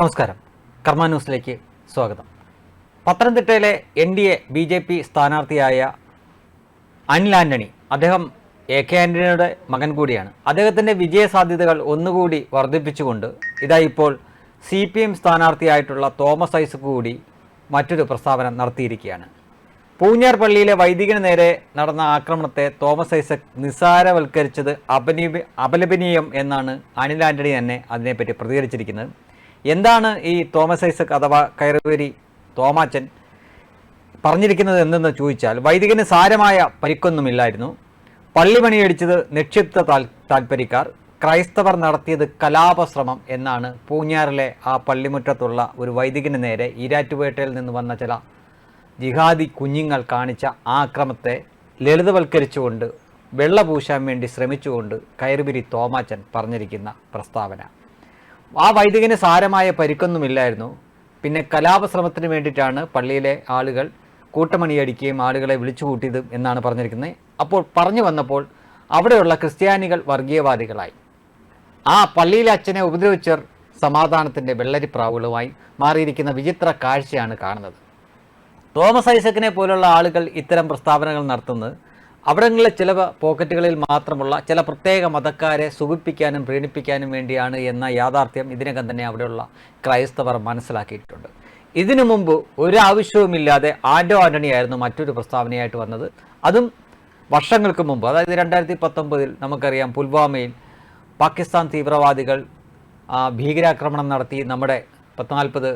നമസ്കാരം. കർമ്മ ന്യൂസിലേക്ക് സ്വാഗതം. പത്തനംതിട്ടയിലെ N D A B J P സ്ഥാനാർത്ഥിയായ Anil Antony അദ്ദേഹം എ കെ ആന്റണിയുടെ മകൻ കൂടിയാണ്. അദ്ദേഹത്തിന്റെ വിജയ സാധ്യതകൾ ഒന്നുകൂടി വർദ്ധിപ്പിച്ചുകൊണ്ട് ഇതാ ഇപ്പോൾ സി പി എം സ്ഥാനാർത്ഥിയായിട്ടുള്ള തോമസ് ഐസക് കൂടി മറ്റൊരു പ്രസ്താവന നടത്തിയിരിക്കുകയാണ്. പൂഞ്ഞാർ പള്ളിയിലെ വൈദികന് നേരെ നടന്ന ആക്രമണത്തെ തോമസ് ഐസക് നിസ്സാരവൽക്കരിച്ചത് അപനി അപലപനീയം എന്നാണ് അനിൽ ആന്റണി തന്നെ അതിനെപ്പറ്റി പ്രതികരിച്ചിരിക്കുന്നത്. എന്താണ് ഈ തോമസ് ഐസക് അഥവാ കയറുവേരി തോമാച്ചൻ പറഞ്ഞിരിക്കുന്നത് എന്തെന്ന് ചോദിച്ചാൽ വൈദികന് സാരമായ പരിക്കൊന്നുമില്ലായിരുന്നു. പള്ളി പണിയടിച്ചത് നിക്ഷിപ്ത താൽ താൽപ്പര്യക്കാർ ക്രൈസ്തവർ നടത്തിയത് കലാപശ്രമം എന്നാണ് പൂഞ്ഞാറിലെ ആ പള്ളിമുറ്റത്തുള്ള ഒരു വൈദികന് നേരെ ഈരാറ്റുപേട്ടയിൽ നിന്ന് വന്ന ചില ജിഹാദി കുഞ്ഞുങ്ങൾ കാണിച്ച ആക്രമത്തെ ലളിതവൽക്കരിച്ചുകൊണ്ട് വെള്ള പൂശാൻ വേണ്ടി ശ്രമിച്ചുകൊണ്ട് കയറുപിരി തോമാച്ചൻ പറഞ്ഞിരിക്കുന്ന പ്രസ്താവന. ആ വൈദികന് സാരമായ പരിക്കൊന്നുമില്ലായിരുന്നു. പിന്നെ കലാപശ്രമത്തിന് വേണ്ടിയിട്ടാണ് പള്ളിയിലെ ആളുകൾ കൂട്ടമണിയടിക്കുകയും ആളുകളെ വിളിച്ചു കൂട്ടിയതും എന്നാണ് പറഞ്ഞിരിക്കുന്നത്. അപ്പോൾ പറഞ്ഞു വന്നപ്പോൾ അവിടെയുള്ള ക്രിസ്ത്യാനികൾ വർഗീയവാദികളായി. ആ പള്ളിയിലെ അച്ഛനെ ഉപദ്രവിച്ചർ സമാധാനത്തിന്റെ വെള്ളരിപ്രാവുകളുമായി മാറിയിരിക്കുന്ന വിചിത്ര കാഴ്ചയാണ് കാണുന്നത്. തോമസ് ഐസക്കിനെ പോലുള്ള ആളുകൾ ഇത്തരം പ്രസ്താവനകൾ നടത്തുന്നത് അവിടങ്ങളിലെ ചില പോക്കറ്റുകളിൽ മാത്രമുള്ള ചില പ്രത്യേക മതക്കാരെ സുഖിപ്പിക്കാനും പ്രീണിപ്പിക്കാനും വേണ്ടിയാണ് എന്ന യാഥാർത്ഥ്യം ഇതിനകം തന്നെ അവിടെയുള്ള ക്രൈസ്തവർ മനസ്സിലാക്കിയിട്ടുണ്ട്. ഇതിനു മുമ്പ് ഒരാവശ്യവുമില്ലാതെ ആൻഡോ ആന്റണിയായിരുന്നു മറ്റൊരു പ്രസ്താവനയായിട്ട് വന്നത്. അതും വർഷങ്ങൾക്ക് മുമ്പ് അതായത് രണ്ടായിരത്തി പത്തൊമ്പതിൽ നമുക്കറിയാം പുൽവാമയിൽ പാകിസ്ഥാൻ തീവ്രവാദികൾ ഭീകരാക്രമണം നടത്തി നമ്മുടെ പത്തിനാൽപ്പത്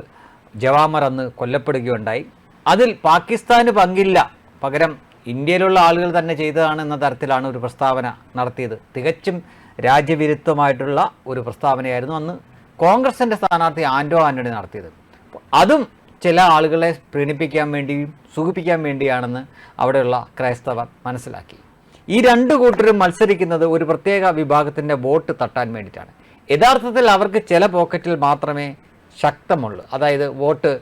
ജവാമർ അന്ന് കൊല്ലപ്പെടുകയുണ്ടായി. അതിൽ പാകിസ്ഥാന് പങ്കില്ല. പകരം ഇന്ത്യയിലുള്ള ആളുകൾ തന്നെ ചെയ്തതാണ് എന്ന തരത്തിലാണ് ഒരു പ്രസ്താവന നടത്തിയത്. തികച്ചും രാജ്യവിരുദ്ധമായിട്ടുള്ള ഒരു പ്രസ്താവനയായിരുന്നു അന്ന് കോൺഗ്രസിന്റെ സ്ഥാനാർത്ഥി ആൻഡോ ആന്റണി നടത്തിയത്. അതും ചില ആളുകളെ പ്രീണിപ്പിക്കാൻ വേണ്ടിയും സുഖിപ്പിക്കാൻ വേണ്ടിയാണെന്ന് അവിടെയുള്ള ക്രൈസ്തവർ മനസ്സിലാക്കി. ഈ രണ്ട് കൂട്ടരും മത്സരിക്കുന്നത് ഒരു പ്രത്യേക വിഭാഗത്തിന്റെ വോട്ട് തട്ടാൻ വേണ്ടിയിട്ടാണ്. യഥാർത്ഥത്തിൽ അവർക്ക് ചില പോക്കറ്റിൽ മാത്രമേ ശക്തമുള്ളൂ. അതായത് വോട്ട്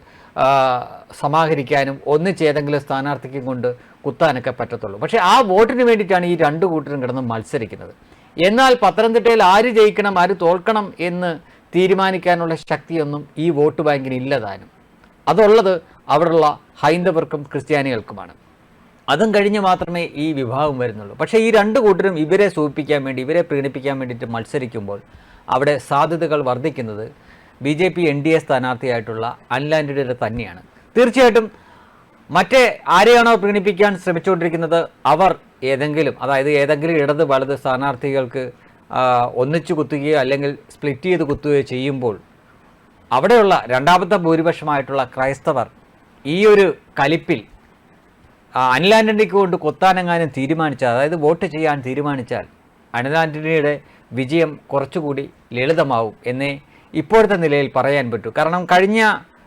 സമാഹരിക്കാനും ഒന്നിച്ച് ഏതെങ്കിലും സ്ഥാനാർത്ഥിക്കും കൊണ്ട് കുത്താനൊക്കെ പറ്റത്തുള്ളൂ. പക്ഷേ ആ വോട്ടിന് വേണ്ടിയിട്ടാണ് ഈ രണ്ട് കൂട്ടരും കിടന്ന് മത്സരിക്കുന്നത്. എന്നാൽ പത്തനംതിട്ടയിൽ ആര് ജയിക്കണം ആര് തോൽക്കണം എന്ന് തീരുമാനിക്കാനുള്ള ശക്തിയൊന്നും ഈ വോട്ട് ബാങ്കിന് ഇല്ലതാനും അതുള്ളത് അവിടെയുള്ള ഹൈന്ദവർക്കും ക്രിസ്ത്യാനികൾക്കുമാണ്. അതും കഴിഞ്ഞ് മാത്രമേ ഈ വിഭാഗം വരുന്നുള്ളൂ. പക്ഷേ ഈ രണ്ട് കൂട്ടരും ഇവരെ സൂചിപ്പിക്കാൻ വേണ്ടി ഇവരെ പ്രീണിപ്പിക്കാൻ വേണ്ടിയിട്ട് മത്സരിക്കുമ്പോൾ അവിടെ സാധ്യതകൾ വർദ്ധിക്കുന്നത് B J P N D A സ്ഥാനാർത്ഥിയായിട്ടുള്ള അൻലാൻഡിയുടെ തന്നെയാണ്. തീർച്ചയായിട്ടും മറ്റേ ആരെയാണോ പ്രീണിപ്പിക്കാൻ ശ്രമിച്ചുകൊണ്ടിരിക്കുന്നത്? അവർ ഏതെങ്കിലും അതായത് ഏതെങ്കിലും ഇടത് വലത് സ്ഥാനാർത്ഥികൾക്ക് ഒന്നിച്ചു കുത്തുകയോ അല്ലെങ്കിൽ സ്പ്ലിറ്റ് ചെയ്ത് കുത്തുകയോ ചെയ്യുമ്പോൾ അവിടെയുള്ള രണ്ടാമത്തെ ഭൂരിപക്ഷമായിട്ടുള്ള ക്രൈസ്തവർ ഈ ഒരു കലിപ്പിൽ അനിലാന്റണിക്ക് കൊണ്ട് കൊത്താനെങ്ങാനും തീരുമാനിച്ചാൽ അതായത് വോട്ട് ചെയ്യാൻ തീരുമാനിച്ചാൽ അനിലാന്റണിയുടെ വിജയം കുറച്ചുകൂടി ലളിതമാവും എന്നേ ഇപ്പോഴത്തെ നിലയിൽ പറയാൻ പറ്റൂ. കാരണം കഴിഞ്ഞ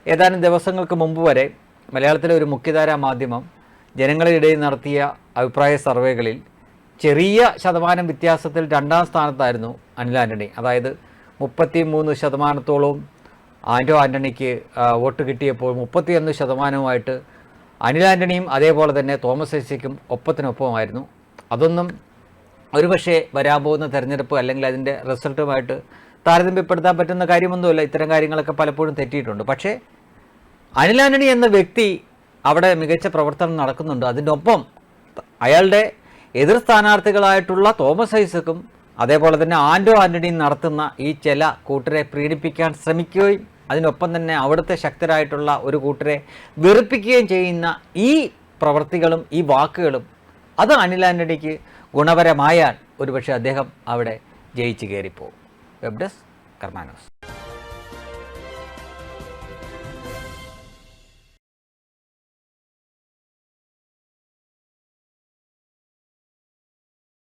ഏതാനും ദിവസങ്ങൾക്ക് മുമ്പ് വരെ മലയാളത്തിലെ ഒരു മുഖ്യധാര മാധ്യമം ജനങ്ങളിടയിൽ നടത്തിയ അഭിപ്രായ സർവേകളിൽ ചെറിയ ശതമാനം വ്യത്യാസത്തിൽ രണ്ടാം സ്ഥാനത്തായിരുന്നു അനിൽ ആന്റണി അതായത് മുപ്പത്തി മൂന്ന് ശതമാനത്തോളവും ആന്റോ ആന്റണിക്ക് വോട്ട് കിട്ടിയപ്പോൾ മുപ്പത്തിയൊന്ന് ശതമാനവുമായിട്ട് അനിൽ ആന്റണിയും അതേപോലെ തന്നെ തോമസ് ഐസിക്കും ഒപ്പത്തിനൊപ്പമായിരുന്നു. അതൊന്നും ഒരുപക്ഷെ വരാൻ പോകുന്ന തെരഞ്ഞെടുപ്പ് അല്ലെങ്കിൽ അതിന്റെ റിസൾട്ടുമായിട്ട് താരതമ്യപ്പെടുത്താൻ പറ്റുന്ന കാര്യമൊന്നുമല്ല. ഇത്തരം കാര്യങ്ങളൊക്കെ പലപ്പോഴും തെറ്റിയിട്ടുണ്ട്. പക്ഷേ അനിൽ ആന്റണി എന്ന വ്യക്തി അവിടെ മികച്ച പ്രവർത്തനം നടക്കുന്നുണ്ട്. അതിന്റെ ഒപ്പം അയാളുടെ എതിർ സ്ഥാനാർത്ഥികളായിട്ടുള്ള തോമസ് ഐസക്കും അതേപോലെ തന്നെ ആൻഡോ ആന്റണിയും നടത്തുന്ന ഈ ചില കൂട്ടരെ പ്രീണിപ്പിക്കാൻ ശ്രമിക്കുകയും അതിനൊപ്പം തന്നെ അവിടുത്തെ ശക്തരായിട്ടുള്ള ഒരു കൂട്ടരെ വെറുപ്പിക്കുകയും ചെയ്യുന്ന ഈ പ്രവൃത്തികളും ഈ വാക്കുകളും അത് അനിൽ ആന്റണിക്ക് ഗുണപരമായാൽ ഒരുപക്ഷെ അദ്ദേഹം അവിടെ ജയിച്ചു കയറിപ്പോകും. Web desk കർമാനോസ്